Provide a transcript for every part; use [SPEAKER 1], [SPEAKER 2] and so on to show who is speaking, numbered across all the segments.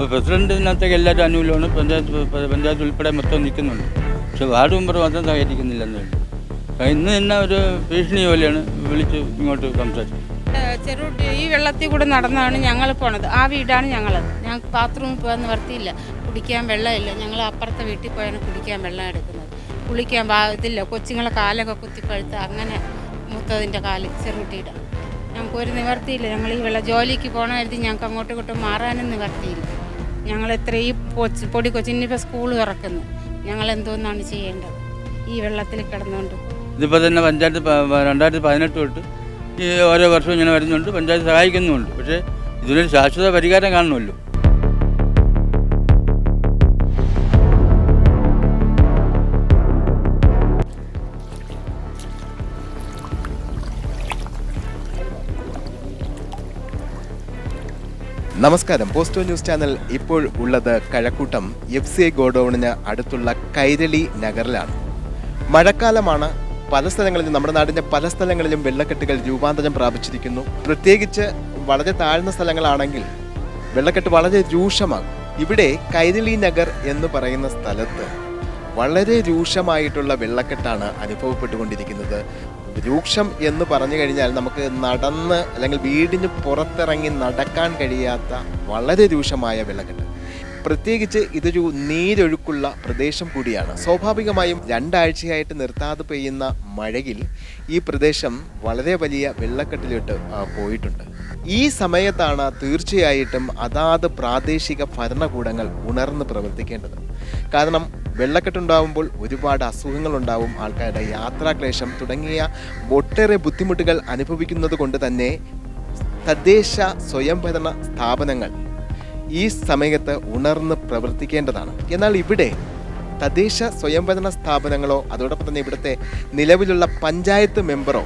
[SPEAKER 1] ഇപ്പോൾ പ്രസിഡന്റിനകത്തേക്ക് എല്ലാവരും അനുകൂലമാണ്. പഞ്ചായത്ത് പഞ്ചായത്ത് ഉൾപ്പെടെ മൊത്തം നിൽക്കുന്നുണ്ട്. പക്ഷെ വാർഡ് മെമ്പർ മാത്രം സഹകരിക്കുന്നില്ല അപ്പോൾ ഇന്ന് തന്നെ ഒരു ഭീഷണി പോലെയാണ് വിളിച്ച് ഇങ്ങോട്ട് സംസാരിച്ചത്.
[SPEAKER 2] ചെറുട്ടി ഈ വെള്ളത്തിൽ കൂടെ നടന്നാണ് ഞങ്ങൾ പോണത്. ആ വീടാണ് ഞങ്ങളത്. ഞങ്ങൾക്ക് ബാത്റൂമിൽ പോകാൻ നിവർത്തിയില്ല. കുടിക്കാൻ വെള്ളമില്ല. ഞങ്ങൾ അപ്പുറത്തെ വീട്ടിൽ പോയാണ് കുടിക്കാൻ വെള്ളം എടുക്കുന്നത്. കുളിക്കാൻ ഇതില്ല. കൊച്ചുങ്ങളെ കാലൊക്കെ കുത്തിപ്പഴുത്ത് അങ്ങനെ മുത്തതിന്റെ കാൽ ചെറുട്ടിയുടെ ഞങ്ങൾക്ക് ഒരു നിവർത്തിയില്ല. ഞങ്ങൾ ഈ വെള്ളം ജോലിക്ക് പോകണമായിരുന്നു ഞങ്ങൾക്ക് അങ്ങോട്ടും ഇങ്ങോട്ടും മാറാനും നിവർത്തിയില്ല. ഞങ്ങൾ എത്രയും പൊടി കൊച്ചിനിപ്പോൾ സ്കൂൾ തുറക്കുന്നു. ഞങ്ങൾ എന്തോന്നാണ് ചെയ്യേണ്ടത്? ഈ വെള്ളത്തിൽ കിടന്നുകൊണ്ട്
[SPEAKER 1] ഇതിപ്പോൾ തന്നെ പഞ്ചായത്ത് രണ്ടായിരത്തി പതിനെട്ട് തൊട്ട് ഈ ഓരോ വർഷവും ഇങ്ങനെ വരുന്നുണ്ട്. പഞ്ചായത്ത് സഹായിക്കുന്നുമുണ്ട്. പക്ഷേ ഇതിനൊരു ശാശ്വത പരിഹാരം കാണണമല്ലോ.
[SPEAKER 3] നമസ്കാരം. പോസ്റ്റോ ന്യൂസ് ചാനൽ ഇപ്പോൾ ഉള്ളത് കഴക്കൂട്ടം എഫ് സി ഐ ഗോഡൌണിന് അടുത്തുള്ള കൈരളി നഗറിലാണ്. മഴക്കാലമാണ് പല സ്ഥലങ്ങളിലും നമ്മുടെ നാടിന്റെ പല സ്ഥലങ്ങളിലും വെള്ളക്കെട്ടുകൾ രൂപാന്തരം പ്രാപിച്ചിരിക്കുന്നു. പ്രത്യേകിച്ച് വളരെ താഴ്ന്ന സ്ഥലങ്ങളാണെങ്കിൽ വെള്ളക്കെട്ട് വളരെ രൂക്ഷമാകും. ഇവിടെ കൈരളി നഗർ എന്ന് പറയുന്ന സ്ഥലത്ത് വളരെ രൂക്ഷമായിട്ടുള്ള വെള്ളക്കെട്ടാണ് അനുഭവപ്പെട്ടുകൊണ്ടിരിക്കുന്നത്. രൂക്ഷം എന്ന് പറഞ്ഞു കഴിഞ്ഞാൽ നമുക്ക് നടന്ന് അല്ലെങ്കിൽ വീടിന് പുറത്തിറങ്ങി നടക്കാൻ കഴിയാത്ത വളരെ രൂക്ഷമായ വെള്ളക്കെട്ട് പ്രത്യേകിച്ച് ഇതൊരു നീരൊഴുക്കുള്ള പ്രദേശം കൂടിയാണ്. സ്വാഭാവികമായും രണ്ടാഴ്ചയായിട്ട് നിർത്താതെ പെയ്യുന്ന മഴയിൽ ഈ പ്രദേശം വളരെ വലിയ വെള്ളക്കെട്ടിലോട്ട് പോയിട്ടുണ്ട്. ഈ സമയത്താണ് തീർച്ചയായിട്ടും അതാത് പ്രാദേശിക ഭരണകൂടങ്ങൾ ഉണർന്ന് പ്രവർത്തിക്കേണ്ടത്. കാരണം വെള്ളക്കെട്ടുണ്ടാകുമ്പോൾ ഒരുപാട് അസുഖങ്ങൾ ഉണ്ടാവും ആൾക്കാരുടെ യാത്രാക്ലേശം തുടങ്ങിയ ഒട്ടേറെ ബുദ്ധിമുട്ടുകൾ അനുഭവിക്കുന്നത് കൊണ്ട് തന്നെ തദ്ദേശ സ്വയംഭരണ സ്ഥാപനങ്ങൾ ഈ സമയത്ത് ഉണർന്ന് പ്രവർത്തിക്കേണ്ടതാണ്. എന്നാൽ ഇവിടെ തദ്ദേശ സ്വയംഭരണ സ്ഥാപനങ്ങളോ അതോടൊപ്പം തന്നെ ഇവിടുത്തെ നിലവിലുള്ള പഞ്ചായത്ത് മെമ്പറോ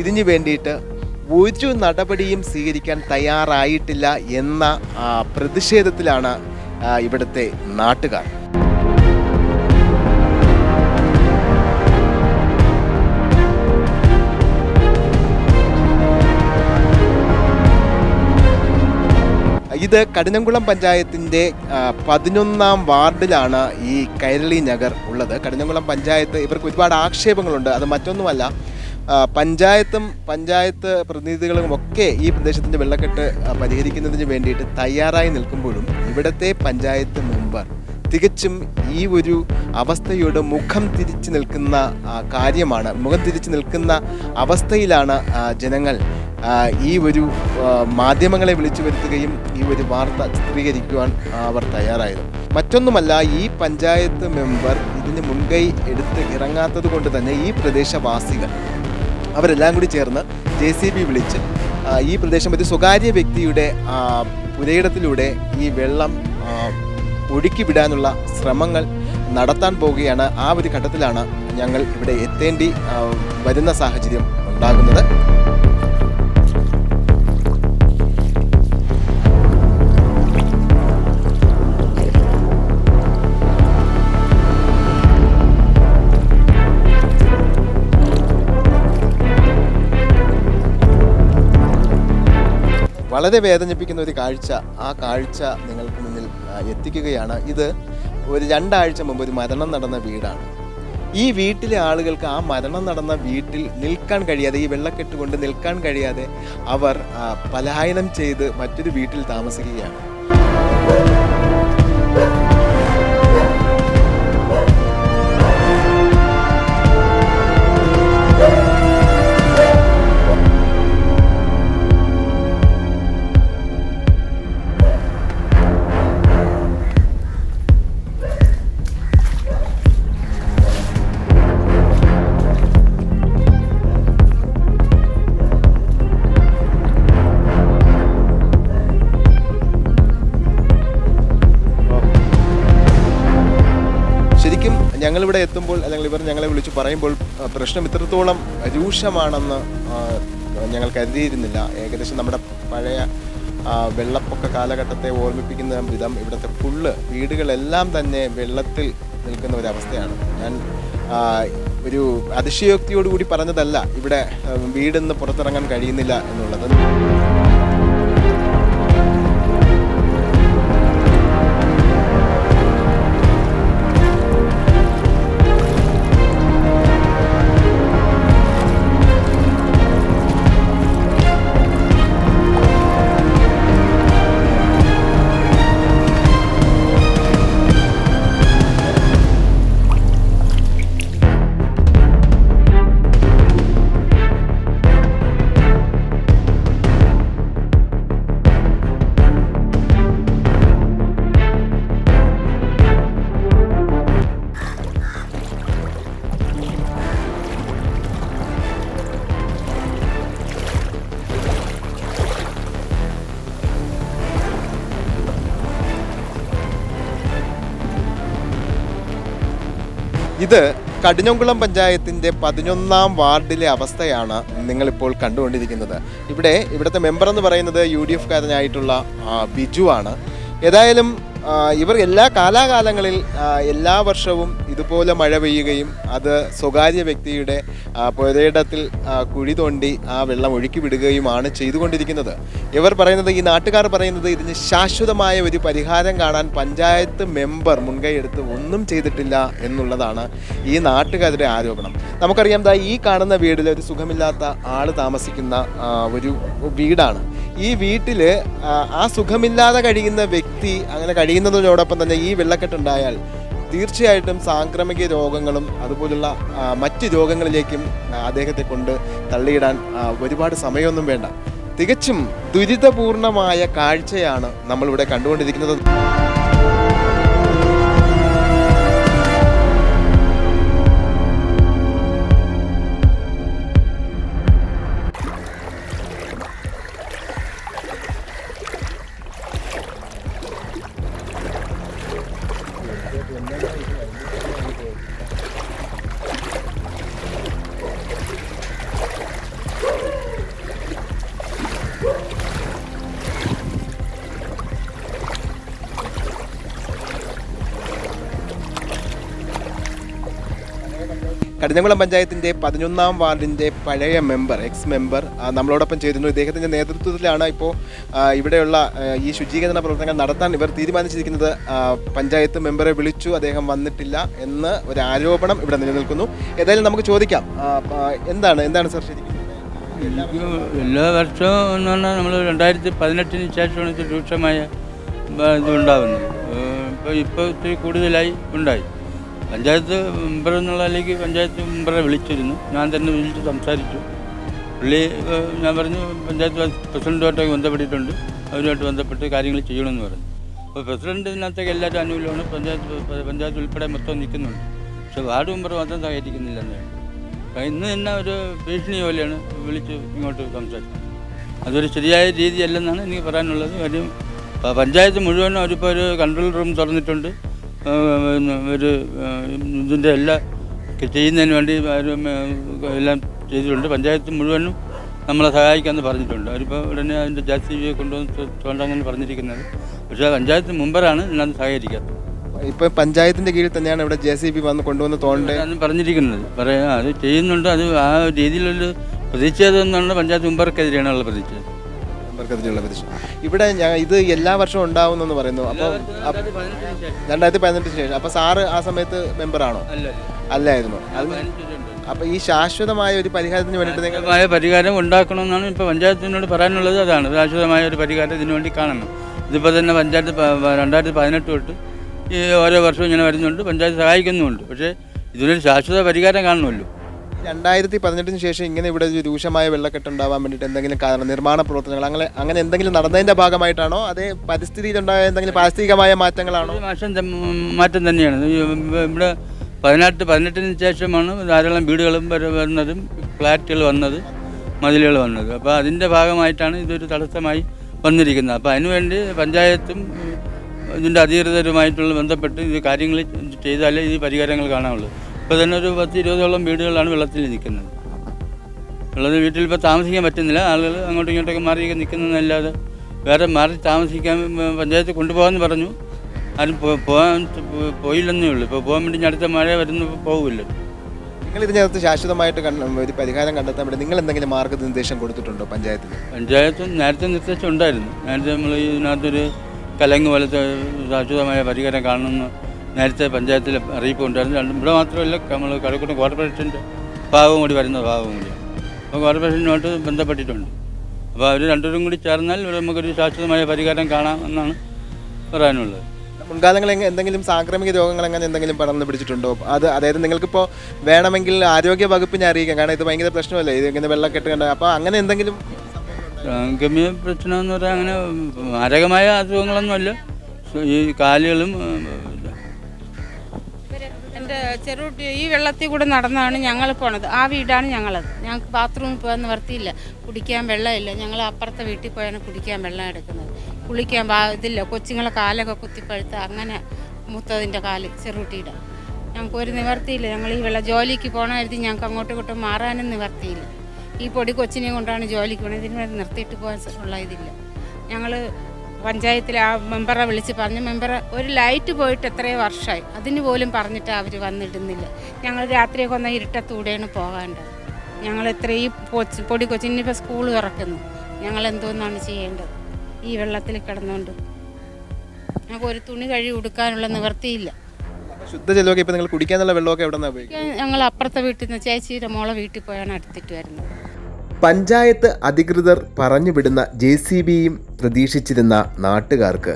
[SPEAKER 3] ഇതിനു വേണ്ടിയിട്ട് ഒരു നടപടിയും സ്വീകരിക്കാൻ തയ്യാറായിട്ടില്ല എന്ന പ്രതിഷേധത്തിലാണ് ഇവിടുത്തെ നാട്ടുകാർ. ഇത് കഠിനംകുളം പഞ്ചായത്തിന്റെ പതിനൊന്നാം വാർഡിലാണ് ഈ കൈരളി നഗർ ഉള്ളത്. കഠിനംകുളം പഞ്ചായത്ത് ഇവർക്ക് ഒരുപാട് ആക്ഷേപങ്ങളുണ്ട്. അത് മറ്റൊന്നുമല്ല പഞ്ചായത്തും പഞ്ചായത്ത് പ്രതിനിധികളും ഒക്കെ ഈ പ്രദേശത്തിന്റെ വെള്ളക്കെട്ട് പരിഹരിക്കുന്നതിന് വേണ്ടിയിട്ട് തയ്യാറായി നിൽക്കുമ്പോഴും ഇവിടുത്തെ പഞ്ചായത്ത് മെമ്പർ തികച്ചും ഈ ഒരു അവസ്ഥയോട് മുഖം തിരിച്ചു നിൽക്കുന്ന കാര്യമാണ്. മുഖം തിരിച്ചു നിൽക്കുന്ന അവസ്ഥയിലാണ് ജനങ്ങൾ ഈ ഒരു മാധ്യമങ്ങളെ വിളിച്ചു വരുത്തുകയും ഈ ഒരു വാർത്ത ചിത്രീകരിക്കുവാൻ അവർ തയ്യാറായത്. മറ്റൊന്നുമല്ല ഈ പഞ്ചായത്ത് മെമ്പർ ഇതിന് മുൻകൈ എടുത്ത് ഇറങ്ങാത്തത് കൊണ്ട് തന്നെ ഈ പ്രദേശവാസികൾ അവരെല്ലാം കൂടി ചേർന്ന് ജെ സി ബി വിളിച്ച് ഈ പ്രദേശം ഒരു സ്വകാര്യ വ്യക്തിയുടെ പുരയിടത്തിലൂടെ ഈ വെള്ളം ഒഴുക്കി വിടാനുള്ള ശ്രമങ്ങൾ നടത്താൻ പോവുകയാണ്. ആ ഒരു ഘട്ടത്തിലാണ് ഞങ്ങൾ ഇവിടെ എത്തേണ്ടി വരുന്ന സാഹചര്യം ഉണ്ടാകുന്നത്. വളരെ വേദനിപ്പിക്കുന്ന ഒരു കാഴ്ച ആ കാഴ്ച നിങ്ങൾക്ക് മുന്നിൽ എത്തിക്കുകയാണ്. ഇത് ഒരു രണ്ടാഴ്ച മുമ്പ് ഒരു മരണം നടന്ന വീടാണ്. ഈ വീട്ടിലെ ആളുകൾക്ക് ആ മരണം നടന്ന വീട്ടിൽ നിൽക്കാൻ കഴിയാതെ ഈ വെള്ളക്കെട്ട് കൊണ്ട് നിൽക്കാൻ കഴിയാതെ അവർ പലായനം ചെയ്ത് മറ്റൊരു വീട്ടിൽ താമസിക്കുകയാണ്. ഞങ്ങളിവിടെ എത്തുമ്പോൾ അല്ലെങ്കിൽ ഇവർ ഞങ്ങളെ വിളിച്ച് പറയുമ്പോൾ പ്രശ്നം ഇത്രത്തോളം രൂക്ഷമാണെന്ന് ഞങ്ങൾ കരുതിയിരുന്നില്ല. ഏകദേശം നമ്മുടെ പഴയ വെള്ളപ്പൊക്ക കാലഘട്ടത്തെ ഓർമ്മിപ്പിക്കുന്ന വിധം ഇവിടുത്തെ ഫുള്ള് വീടുകളെല്ലാം തന്നെ വെള്ളത്തിൽ നിൽക്കുന്ന ഒരവസ്ഥയാണ്. ഞാൻ ഒരു അതിശയോക്തിയോടുകൂടി പറഞ്ഞതല്ല ഇവിടെ വീടിന്ന് പുറത്തിറങ്ങാൻ കഴിയുന്നില്ല എന്നുള്ളത്. ഇത് കടിഞ്ഞംകുളം പഞ്ചായത്തിന്റെ പതിനൊന്നാം വാർഡിലെ അവസ്ഥയാണ് നിങ്ങളിപ്പോൾ കണ്ടുകൊണ്ടിരിക്കുന്നത്. ഇവിടെ ഇവിടുത്തെ മെമ്പർ എന്ന് പറയുന്നത് യു ഡി എഫുകാരനായിട്ടുള്ള ബിജു ആണ്. ഏതായാലും ഇവർ എല്ലാ കാലാകാലങ്ങളിൽ എല്ലാ വർഷവും ഇതുപോലെ മഴ പെയ്യുകയും അത് സ്വകാര്യ വ്യക്തിയുടെ പുരയിടത്തിൽ കുഴി തോണ്ടി ആ വെള്ളം ഒഴുക്കി വിടുകയുമാണ് ചെയ്തുകൊണ്ടിരിക്കുന്നത്. ഇവർ പറയുന്നത് ഈ നാട്ടുകാർ പറയുന്നത് ഇതിന് ശാശ്വതമായ ഒരു പരിഹാരം കാണാൻ പഞ്ചായത്ത് മെമ്പർ മുൻകൈയെടുത്ത് ഒന്നും ചെയ്തിട്ടില്ല എന്നുള്ളതാണ് ഈ നാട്ടുകാരുടെ ആരോപണം. നമുക്കറിയാം ദാ ഈ കാണുന്ന വീടിൽ ഒരു സുഖമില്ലാത്ത ആൾ താമസിക്കുന്ന ഒരു വീടാണ്. ഈ വീട്ടിൽ ആ സുഖമില്ലാതെ കഴിയുന്ന വ്യക്തി അങ്ങനെ കഴിയുന്നതിനോടൊപ്പം തന്നെ ഈ വെള്ളക്കെട്ടുണ്ടായാൽ തീർച്ചയായിട്ടും സാംക്രമിക രോഗങ്ങളും അതുപോലുള്ള മറ്റ് രോഗങ്ങളിലേക്കും അദ്ദേഹത്തെ കൊണ്ട് തള്ളിയിടാൻ ഒരുപാട് സമയമൊന്നും വേണ്ട. തികച്ചും ദുരിതപൂർണമായ കാഴ്ചയാണ് നമ്മളിവിടെ കണ്ടുകൊണ്ടിരിക്കുന്നത്. เดือนได้เลย കടിഞ്ഞംകുളം പഞ്ചായത്തിന്റെ പതിനൊന്നാം വാർഡിന്റെ പഴയ മെമ്പർ എക്സ് മെമ്പർ നമ്മളോടൊപ്പം ചേരുന്നു. ഇദ്ദേഹത്തിന്റെ നേതൃത്വത്തിലാണ് ഇപ്പോൾ ഇവിടെയുള്ള ഈ ശുചീകരണ പ്രവർത്തനങ്ങൾ നടത്താൻ ഇവർ തീരുമാനിച്ചിരിക്കുന്നത്. പഞ്ചായത്ത് മെമ്പറെ വിളിച്ചു അദ്ദേഹം വന്നിട്ടില്ല എന്ന് ഒരു ആരോപണം ഇവിടെ നിലനിൽക്കുന്നു. ഏതായാലും നമുക്ക് ചോദിക്കാം. എന്താണ് എന്താണ് സർ ശരിക്കും?
[SPEAKER 1] എല്ലാ വർഷവും എന്ന് പറഞ്ഞാൽ നമ്മൾ രണ്ടായിരത്തി പതിനെട്ടിന് ശേഷമാണ് ഇത് രൂക്ഷമായ ഇപ്പോൾ ഇപ്പോൾ ഇത്തിരി കൂടുതലായി ഉണ്ടായി. പഞ്ചായത്ത് മെമ്പർ എന്നുള്ള പഞ്ചായത്ത് മെമ്പറെ വിളിച്ചിരുന്നു. ഞാൻ തന്നെ വിളിച്ച് സംസാരിച്ചു. പുള്ളി ഞാൻ പറഞ്ഞു പഞ്ചായത്ത് പ്രസിഡന്റുമായിട്ടൊക്കെ ബന്ധപ്പെട്ടിട്ടുണ്ട്. അവരുമായിട്ട് ബന്ധപ്പെട്ട് കാര്യങ്ങൾ ചെയ്യണമെന്ന് പറഞ്ഞു. അപ്പോൾ പ്രസിഡന്റ് ഇതിനകത്തേക്ക് എല്ലാവരും അനുകൂലമാണ്. പഞ്ചായത്ത് പഞ്ചായത്ത് ഉൾപ്പെടെ മൊത്തം നിൽക്കുന്നുണ്ട്. പക്ഷേ വാർഡ് മെമ്പർ മാത്രം സഹകരിക്കുന്നില്ലെന്നേ അപ്പം ഇന്ന് തന്നെ ഒരു ഭീഷണി പോലെയാണ് വിളിച്ച് ഇങ്ങോട്ട് സംസാരിച്ചത്. അതൊരു ശരിയായ രീതിയല്ലെന്നാണ് എനിക്ക് പറയാനുള്ളത്. കാര്യം പഞ്ചായത്ത് മുഴുവനും അവരിപ്പോൾ ഒരു കൺട്രോൾ റൂം തുറന്നിട്ടുണ്ട്. ഒരു ഇതിന്റെ എല്ലാ ചെയ്യുന്നതിന് വേണ്ടി എല്ലാം ചെയ്തിട്ടുണ്ട്. പഞ്ചായത്ത് മുഴുവനും നമ്മളെ സഹായിക്കാമെന്ന് പറഞ്ഞിട്ടുണ്ട്. അവരിപ്പോൾ ഉടനെ അതിന്റെ ജാസ്തി കൊണ്ടുവന്ന് തോണ്ടാന്നാണ് പറഞ്ഞിരിക്കുന്നത്. പക്ഷേ പഞ്ചായത്ത് മുമ്പറാണ് ഇതിനകത്ത് സഹകരിക്കാത്തത്
[SPEAKER 3] ഇപ്പൊ പഞ്ചായത്തിന്റെ കീഴിൽ തന്നെയാണ് ഇവിടെ ജെ സി ബി വന്ന് കൊണ്ടുവന്ന് തോണ്ടേ
[SPEAKER 1] ആണ് പറഞ്ഞിരിക്കുന്നത്. പറയാ അത് ചെയ്യുന്നുണ്ട് അത് ആ രീതിയിലുള്ള പ്രതിഷേധം പഞ്ചായത്ത് മുമ്പർക്കെതിരെയാണ് ഉള്ള പ്രതിഷേധം
[SPEAKER 3] മെമ്പർക്കെതിരെയുള്ള പ്രതിഷേധം ഇവിടെ ഞാൻ ഇത് എല്ലാ വർഷവും ഉണ്ടാവുന്നെന്ന് പറയുന്നു. അപ്പോൾ രണ്ടായിരത്തി പതിനെട്ടിന് ശേഷം. അപ്പൊ സാറ് ആ സമയത്ത് മെമ്പറാണോ?
[SPEAKER 1] അല്ല.
[SPEAKER 3] അല്ലായിരുന്നു. അത് അപ്പൊ ഈ ശാശ്വതമായ ഒരു പരിഹാരത്തിന് വേണ്ടിയിട്ട് നിങ്ങൾ
[SPEAKER 1] പരിഹാരം ഉണ്ടാക്കണമെന്നാണ് ഇപ്പൊ പഞ്ചായത്തിനോട് പറയാനുള്ളത്. അതാണ്. ശാശ്വതമായ ഒരു പരിഹാരം ഇതിനു വേണ്ടി കാണണം. ഇതിപ്പോൾ തന്നെ പഞ്ചായത്ത് രണ്ടായിരത്തി പതിനെട്ട് തൊട്ട് ഈ ഓരോ വർഷവും ഇങ്ങനെ വരുന്നുണ്ട്. പഞ്ചായത്ത് സഹായിക്കുന്നുമുണ്ട്. പക്ഷേ ഇതിനൊരു ശാശ്വത പരിഹാരം കാണണമല്ലോ.
[SPEAKER 3] രണ്ടായിരത്തി പതിനെട്ടിന് ശേഷം ഇങ്ങനെ ഇവിടെ ഒരു രൂക്ഷമായ വെള്ളക്കെട്ട് ഉണ്ടാവാൻ വേണ്ടിയിട്ട് എന്തെങ്കിലും കാരണം നിർമ്മാണ പ്രവർത്തനങ്ങൾ അങ്ങനെ അങ്ങനെ എന്തെങ്കിലും നടന്നതിന്റെ ഭാഗമായിട്ടാണോ? അതേ പരിസ്ഥിതിയിലുണ്ടായ എന്തെങ്കിലും പാരിസ്ഥിതികമായ മാറ്റങ്ങളാണോ?
[SPEAKER 1] മാറ്റം തന്നെയാണ്. ഇവിടെ പതിനെട്ട് പതിനെട്ടിന് ശേഷമാണ് ധാരാളം വീടുകളും വരുന്നതും ഫ്ലാറ്റുകൾ വന്നത് മതിലുകൾ വന്നത്. അപ്പോൾ അതിന്റെ ഭാഗമായിട്ടാണ് ഇതൊരു തടസ്സമായി വന്നിരിക്കുന്നത്. അപ്പോൾ അതിനുവേണ്ടി പഞ്ചായത്തും ഇതിന്റെ അധികൃതരുമായിട്ടുള്ള ബന്ധപ്പെട്ട് ഇത് കാര്യങ്ങൾ ചെയ്താലേ ഈ പരിഹാരങ്ങൾ കാണാനുള്ളൂ ഇപ്പോൾ തന്നെ ഒരു പത്ത് ഇരുപതോളം വീടുകളാണ് വെള്ളത്തിൽ നിൽക്കുന്നത്. വെള്ളത്തിൽ വീട്ടിൽ ഇപ്പോൾ താമസിക്കാൻ പറ്റുന്നില്ല. ആളുകൾ അങ്ങോട്ടും ഇങ്ങോട്ടൊക്കെ മാറിയൊക്കെ നിൽക്കുന്നതല്ലാതെ വേറെ മാറി താമസിക്കാൻ പഞ്ചായത്ത് കൊണ്ടുപോകാമെന്ന് പറഞ്ഞു. ആരും പോകാൻ പോയില്ലെന്നേ ഉള്ളൂ. ഇപ്പോൾ പോകാൻ വേണ്ടി അടുത്ത മഴ വരുന്ന പോകില്ല
[SPEAKER 3] നിങ്ങൾ ഇതിനകത്ത് ശാശ്വതമായിട്ട് ഒരു പരിഹാരം കണ്ടെത്താൻ വേണ്ടി നിങ്ങൾ എന്തെങ്കിലും മാർഗനിർദ്ദേശം കൊടുത്തിട്ടുണ്ടോ പഞ്ചായത്തിൽ
[SPEAKER 1] പഞ്ചായത്ത് നേരത്തെ നിർദ്ദേശം ഉണ്ടായിരുന്നു. നേരത്തെ നമ്മൾ ഇതിനകത്തൊരു കലങ്ങ് പോലത്തെ ശാശ്വതമായ പരിഹാരം കാണണമെന്ന് നേരത്തെ പഞ്ചായത്തിൽ അറിയിപ്പ് ഉണ്ടായിരുന്നു. രണ്ടും ഇവിടെ മാത്രമല്ല നമ്മൾ കഴക്കൂട്ടം കോർപ്പറേഷന്റെ ഭാഗവും കൂടി വരുന്ന ഭാഗവും കൂടിയാണ് അപ്പോൾ കോർപ്പറേഷനുമായിട്ട് ബന്ധപ്പെട്ടിട്ടുണ്ട്. അപ്പോൾ അവർ രണ്ടുപേരും കൂടി ചേർന്നാൽ ഇവിടെ നമുക്കൊരു ശാശ്വതമായ പരിഹാരം കാണാം എന്നാണ് പറയാനുള്ളത്.
[SPEAKER 3] മുൻകാലങ്ങളിൽ എന്തെങ്കിലും സാംക്രമിക രോഗങ്ങൾ അങ്ങനെ എന്തെങ്കിലും പടർന്നു പിടിച്ചിട്ടുണ്ടോ? അത് അതായത് നിങ്ങൾക്കിപ്പോൾ വേണമെങ്കിൽ ആരോഗ്യ വകുപ്പിനെ അറിയിക്കാം. കാരണം ഇത് ഭയങ്കര പ്രശ്നമല്ലേ? ഇത് ഇങ്ങനെ വെള്ളക്കെട്ട് കണ്ട അപ്പോൾ അങ്ങനെ എന്തെങ്കിലും
[SPEAKER 1] സാംക്രമിക പ്രശ്നം എന്ന് പറയാൻ അങ്ങനെ മാരകമായ അസുഖങ്ങളൊന്നുമല്ല. ഈ കാലുകളും
[SPEAKER 2] എന്റെ ചെറുകുട്ടി ഈ വെള്ളത്തിൽ കൂടെ നടന്നാണ് ഞങ്ങൾ പോണത്. ആ വീടാണ് ഞങ്ങളത്. ഞങ്ങൾക്ക് ബാത്റൂമിൽ പോകാൻ നിവർത്തിയില്ല കുടിക്കാൻ വെള്ളമില്ല. ഞങ്ങൾ അപ്പുറത്തെ വീട്ടിൽ പോയാണ് കുടിക്കാൻ വെള്ളം എടുക്കുന്നത്. കുളിക്കാൻ ഇതില്ല. കൊച്ചുങ്ങളെ കാലൊക്കെ കുത്തിപ്പഴുത്ത് അങ്ങനെ മുത്തതിന്റെ കാൽ ചെറുകുട്ടിയുടെ. ഞങ്ങൾക്ക് ഒരു നിവർത്തിയില്ല ഞങ്ങൾ ഈ വെള്ളം ജോലിക്ക് പോകണമായിരുന്നു ഞങ്ങൾക്ക് അങ്ങോട്ടും ഇങ്ങോട്ടും മാറാനും നിവർത്തിയില്ല ഈ പൊടി കൊച്ചിനെയും കൊണ്ടാണ് ജോലിക്ക് പോകണത് ഇതിന് നിർത്തിയിട്ട് പോകാൻ ഉള്ള ഇതില്ല. ഞങ്ങൾ പഞ്ചായത്തിൽ ആ മെമ്പറെ വിളിച്ച് പറഞ്ഞു മെമ്പർ ഒരു ലൈറ്റ് പോയിട്ട് എത്രയോ വർഷമായി. അതിന് പോലും പറഞ്ഞിട്ട് അവർ വന്നിടുന്നില്ല. ഞങ്ങൾ രാത്രിയൊക്കെ ഒന്ന് ഇരുട്ടത്തൂടെയാണ് പോകേണ്ടത് ഞങ്ങൾ ഇത്രയും പൊച്ച് പൊടി കൊച്ചിനിപ്പോൾ സ്കൂൾ തുറക്കുന്നു. ഞങ്ങൾ എന്തോന്നാണ് ചെയ്യേണ്ടത്? ഈ വെള്ളത്തിൽ കിടന്നുകൊണ്ട് ഞങ്ങൾക്ക് ഒരു തുണി കഴുകി ഉടുക്കാനുള്ള നിവൃത്തിയില്ല.
[SPEAKER 3] ശുദ്ധജലമൊക്കെ ഇപ്പൊ നിങ്ങൾ കുടിക്കാനുള്ള വെള്ളമൊക്കെ എവിടെ നിന്നാണ്
[SPEAKER 2] ഞങ്ങൾ അപ്പുറത്തെ വീട്ടിൽ നിന്ന് ചേച്ചിയുടെ മോളെ വീട്ടിൽ പോയാണ് എടുത്തിട്ട് വരുന്നത്.
[SPEAKER 3] പഞ്ചായത്ത് അധികൃതർ പറഞ്ഞു വിടുന്ന ജെ സി ബിയും പ്രതീക്ഷിച്ചിരുന്ന നാട്ടുകാർക്ക്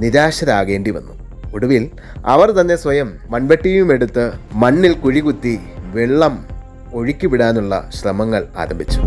[SPEAKER 3] നിരാശരാകേണ്ടി വന്നു. ഒടുവിൽ അവർ തന്നെ സ്വയം മൺവെട്ടിയും എടുത്ത് മണ്ണിൽ കുഴികുത്തി വെള്ളം ഒഴുക്കിവിടാനുള്ള ശ്രമങ്ങൾ ആരംഭിച്ചു.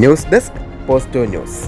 [SPEAKER 3] ന്യൂസ് ഡെസ്ക് പോസ്റ്റോ ന്യൂസ്